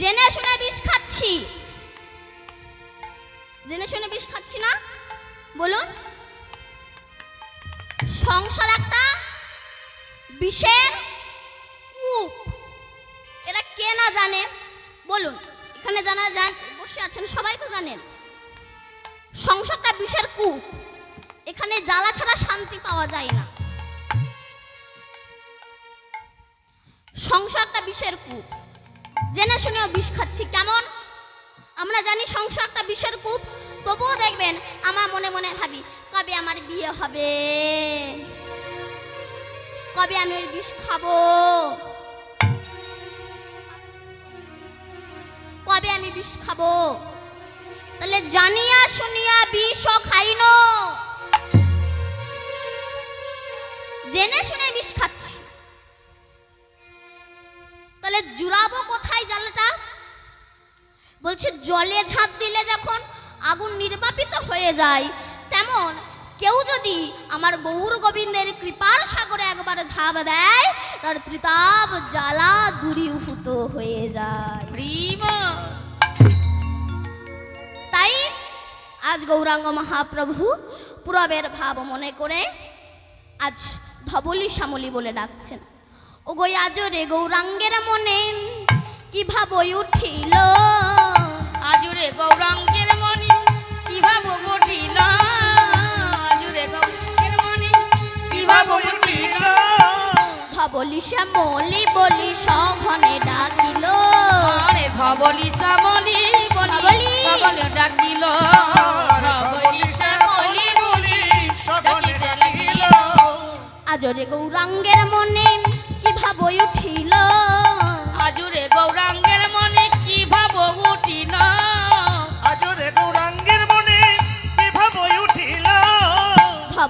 জেনে শুনে বিষ খাচ্ছি। জেনে শুনে বিষ খাচ্ছি না? বলুন। সংসার একটা বিষের কূপ। এটা কে না জানে? বলুন। এখানে জানা যান, বসে আছেন, সবাই তো জানেন। সংসারটা বিষের কূপ। এখানে জ্বালা ছাড়া শান্তি পাওয়া যায় না। সংসারটা বিষের কূপ। জেনে শুনেও বিষ খাচ্ছি, কেমন? আমরা জানি সংসারটা বিষের কূপ, তবুও দেখবেন আমার মনে মনে ভাবি, কবে আমার বিয়ে হবে? কবে আমি ওই বিষ খাব? কবে আমি বিষ খাব? তাহলে জানিয়া শুনিয়া বিষও খাইন তাহলে জুড়াবো কোথায় জালটা? বলছে জলে ঝাঁপ দিলে যখন আগুন নির্বাপিত হয়ে যায় তেমন কেউ যদি আমার গৌর গোবিন্দের কৃপার সাগরে একবার ঝাঁপ দেয় তার ত্রিতাপ জ্বালা দূরীভূত হয়ে যায়। তাই আজ গৌরাঙ্গ মহাপ্রভু পুরবের ভাব মনে করে আজ ধবলি শ্যামলি বলে ডাকছেন। ও গো আজ রে গৌরাঙ্গের মনে কি ভাব উঠিল? আজুরে গৌরাঙ্গের মনে কীভাবে ঘটিল আজুরে গৌরাঙ্গের মনে কীভাবে ঘটিল ধবলি শ্যামলি বলি সঘনে ডাকিল। আরে ধবলি। শ্যামলি বলি। সকলে ডাকিল। লাগিল। গৌরাঙ্গের মনে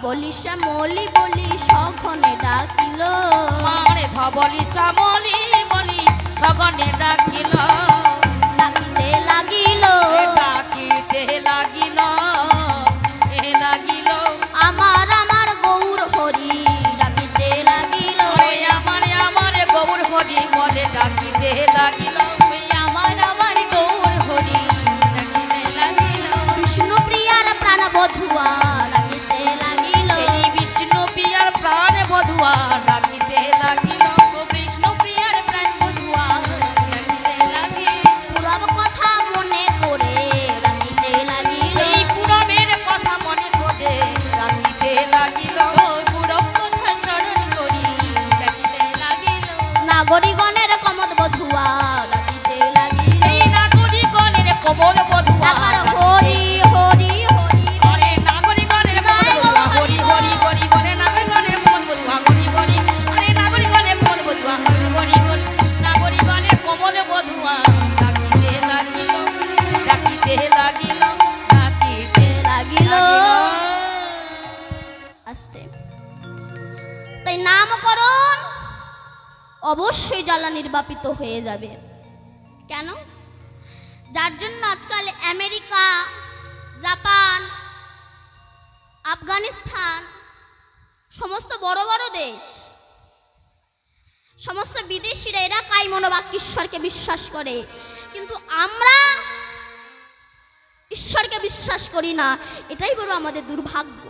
ধবলি শ্যামলি বলি সঘনে ডাকিল। আরে ধবলি শ্যামলি বলি সকলে ডাকিল। ডাকিতে লাগিল। ডাকিতে লাগিল এ লাগিল। আমার আমার গৌর হরি ডাকিতে লাগিল। আমার আমার গৌর হরি বলে ডাকিতে লাগিল। নাগরিকগণের কমদ বধুয়া ডাকিতে লাগিল। এই নাগরিকগণের কবল বধুয়া হরি হরি হরি। আরে নাগরিকগণের কবল বধুয়া হরি হরি হরি। করে নাগরিকগণের কবল বধুয়া হরি হরি। আরে নাগরিকগণের কবল বধুয়া হরি হরি হরি। বধুয়া লাগিল লাগিল লাগিল। আস্তে। তাই নামকরণ অবশ্যই জ্বালা নির্বাপিত হয়ে যাবে। কেন? যার জন্য আজকাল আমেরিকা, জাপান, আফগানিস্তান সমস্ত বড় বড় দেশ, সমস্ত বিদেশিরা এরা কাই মনোবাক্যশ্বরকে বিশ্বাস করে। কিন্তু আমরা ঈশ্বরকে বিশ্বাস করি না। এটাই বড় আমাদের দুর্ভাগ্য।